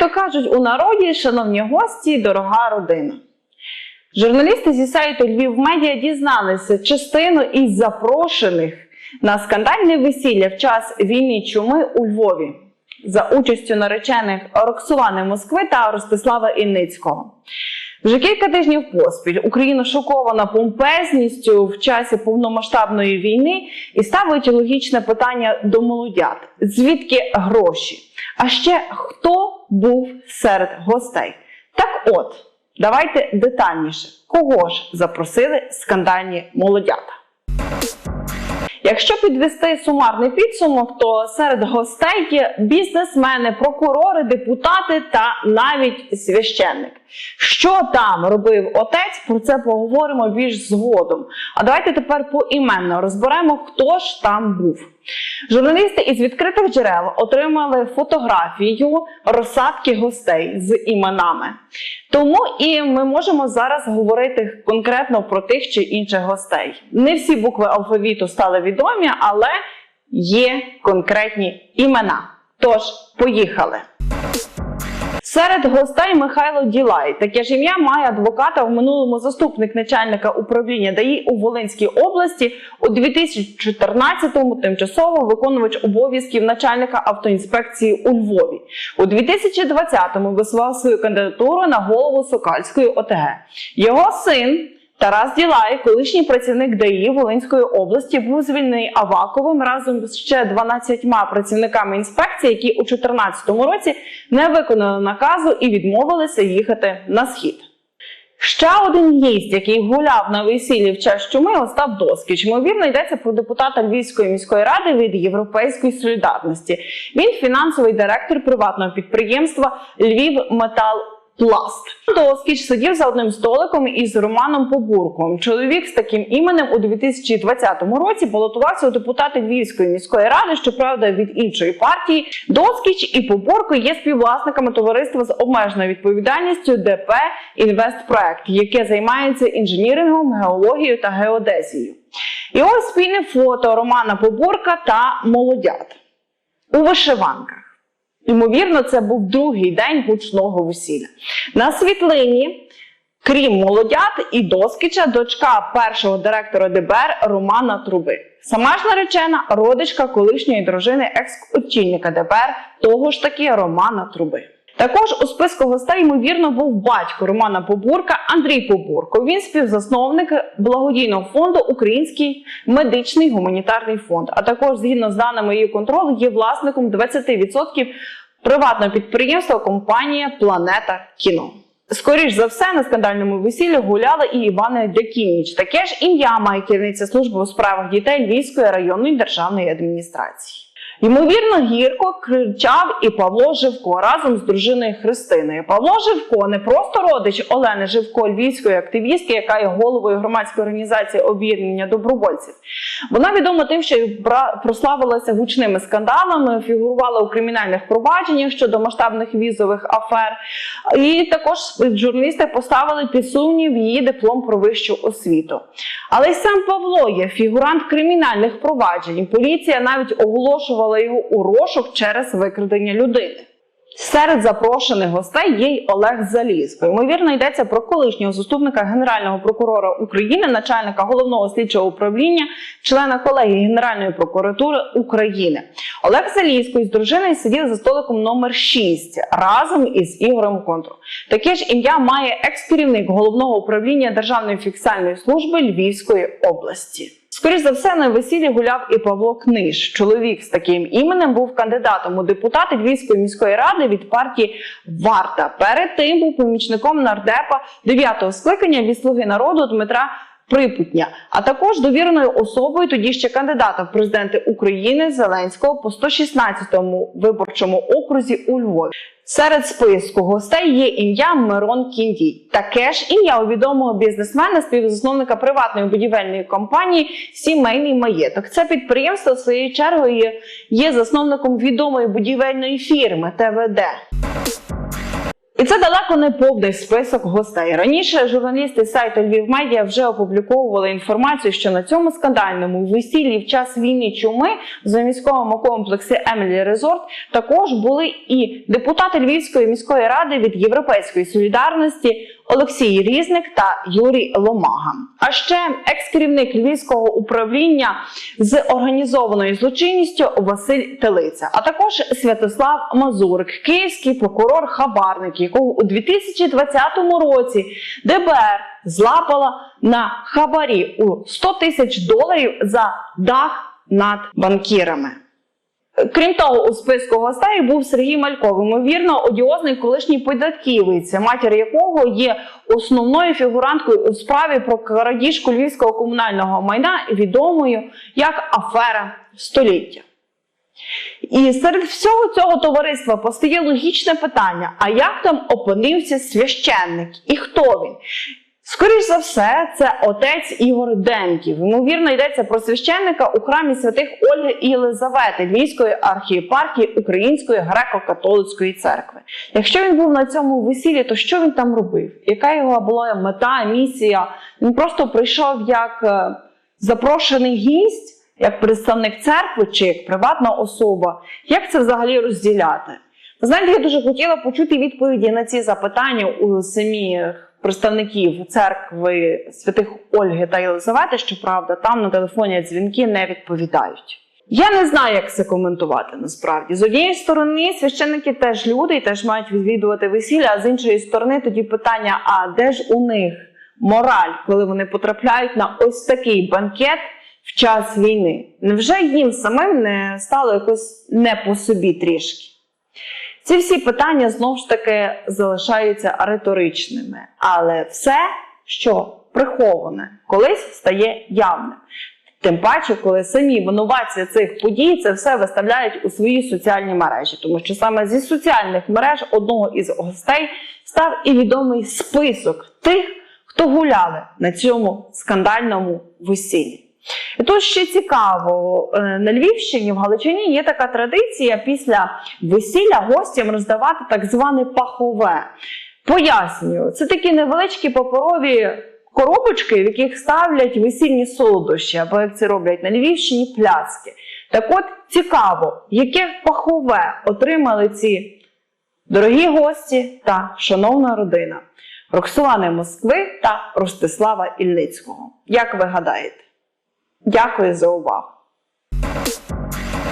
то кажуть у народі, шановні гості, дорога родина. Журналісти зі сайту Львів Медіа дізналися частину із запрошених на скандальне весілля в час війни чуми у Львові за участю наречених Роксолани Москви та Ростислава Інницького. Вже кілька тижнів поспіль Україна шокована помпезністю в часі повномасштабної війни і ставить логічне питання до молодят: звідки гроші? А ще хто був серед гостей? Так от, давайте детальніше, кого ж запросили скандальні молодята. Якщо підвести сумарний підсумок, то серед гостей є бізнесмени, прокурори, депутати та навіть священник. Що там робив отець? Про це поговоримо більш згодом. А давайте тепер поіменно розберемо, хто ж там був. Журналісти із відкритих джерел отримали фотографію розсадки гостей з іменами. Тому і ми можемо зараз говорити конкретно про тих чи інших гостей. Не всі букви алфавіту стали відомі, але є конкретні імена. Тож, поїхали. Серед гостей Михайло Ділай. Таке ж ім'я має адвоката в минулому заступник начальника управління ДАІ у Волинській області у 2014-му тимчасово виконувач обов'язків начальника автоінспекції у Львові. У 2020-му висував свою кандидатуру на голову Сокальської ОТГ. Його син. Тарас Ділай, колишній працівник ДАІ Волинської області, був звільнений Аваковим разом з ще 12 працівниками інспекції, які у 2014 році не виконали наказу і відмовилися їхати на схід. Ще один гість, який гуляв на весіллі в час чуми, Остап Доскіч. Ймовірно, йдеться про депутата Львівської міської ради від Європейської солідарності. Він фінансовий директор приватного підприємства Львів Метал. Пласт Доскіч сидів за одним столиком із Романом Побурком. Чоловік з таким іменем у 2020 році балотувався у депутати Львівської міської ради, щоправда, від іншої партії. Доскіч і Побурко є співвласниками товариства з обмеженою відповідальністю ДП Інвестпроект, яке займається інженірингом, геологією та геодезією. І ось спільне фото Романа Побурка та молодят у вишиванках. Ймовірно, це був другий день гучного весілля. На світлині, крім молодят і доскіча, дочка першого директора ДБР Романа Труби. Сама ж наречена родичка колишньої дружини екс-очільника ДБР, того ж таки Романа Труби. Також у списку гостей, ймовірно, був батько Романа Побурка Андрій Побурко. Він співзасновник благодійного фонду Український медичний гуманітарний фонд. А також, згідно з даними її контролю, є власником 20% приватного підприємства компанія Планета Кіно. Скоріш за все, на скандальному весіллі гуляла і Івана Дяківніч. Таке ж ім'я має керівниця служби у справах дітей Львівської районної державної адміністрації. Ймовірно, гірко кричав і Павло Живко разом з дружиною Христиною. Павло Живко не просто родич Олени Живко, львівської активістки, яка є головою громадської організації об'єднання добровольців. Вона відома тим, що прославилася гучними скандалами, фігурувала у кримінальних провадженнях щодо масштабних візових афер. І також журналісти поставили під сумнів її диплом про вищу освіту. Але й сам Павло є фігурант кримінальних проваджень. Поліція навіть оголошувала його у розшук через викрадення людини. Серед запрошених гостей є й Олег Залізко. Ймовірно, йдеться про колишнього заступника генерального прокурора України, начальника головного слідчого управління, члена колегії Генеральної прокуратури України. Олег Залізко із дружиною сидів за столиком номер 6 разом із Ігорем Контру. Таке ж ім'я має екс-керівник головного управління Державної фіксальної служби Львівської області. Скоріше за все, на весіллі гуляв і Павло Книж. Чоловік з таким іменем був кандидатом у депутати Львівської міської ради від партії Варта. Перед тим був помічником нардепа 9-го скликання від слуги народу Дмитра. Припутня, а також довіреною особою тоді ще кандидата в президенти України Зеленського по 116-му виборчому окрузі у Львові. Серед списку гостей є ім'я Мирон Кіндій. Таке ж ім'я у відомого бізнесмена, співзасновника приватної будівельної компанії Сімейний маєток. Це підприємство своєю чергою є, засновником відомої будівельної фірми ТВД. І це далеко не повний список гостей. Раніше журналісти сайту Львів Медіа вже опубліковували інформацію, що на цьому скандальному весіллі в час війни чуми в заміському комплексі Емілі Резорт також були і депутати Львівської міської ради від Європейської солідарності Олексій Різник та Юрій Ломага. А ще екс-керівник Львівського управління з організованою злочинністю Василь Телиця, а також Святослав Мазурик, київський прокурор хабарник, якого у 2020 році ДБР злапала на хабарі у 100 тисяч доларів за дах над банкірами. Крім того, у списку гостей був Сергій Мальков, ймовірно, одіозний колишній податківець, матір якого є основною фігуранткою у справі про крадіжку львівського комунального майна, відомою як афера століття. І серед всього цього товариства постає логічне питання: а як там опинився священник і хто він? Скоріш за все, це отець Ігор Денків. Ймовірно, йдеться про священника у храмі святих Ольги і Єлизавети Львівської архієпархії Української греко-католицької церкви. Якщо він був на цьому весіллі, то що він там робив? Яка його була мета, місія? Він просто прийшов як е, запрошений гість, як представник церкви чи як приватна особа. Як це взагалі розділяти? Знаєте, я дуже хотіла почути відповіді на ці запитання у самих представників церкви святих Ольги та Єлизавети, щоправда, там на телефоні дзвінки не відповідають. Я не знаю, як це коментувати насправді. З однієї сторони, священники теж люди і теж мають відвідувати весілля, а з іншої сторони, тоді питання: а де ж у них мораль, коли вони потрапляють на ось такий банкет в час війни? Невже їм самим не стало якось не по собі трішки? Ці всі питання знову ж таки залишаються риторичними, але все, що приховане, колись стає явним. Тим паче, коли самі винуватці цих подій це все виставляють у свої соціальні мережі, тому що саме зі соціальних мереж одного із гостей став і відомий список тих, хто гуляли на цьому скандальному весіллі. І тут ще цікаво, е, на Львівщині в Галичині є така традиція після весілля гостям роздавати так зване пахове. Пояснюю, це такі невеличкі паперові коробочки, в яких ставлять весільні солодощі, або як це роблять на Львівщині пляцки. Так от цікаво, яке пахове отримали ці дорогі гості та шановна родина Роксолани Москви та Ростислава Ільницького. Як ви гадаєте? Дякую за увагу.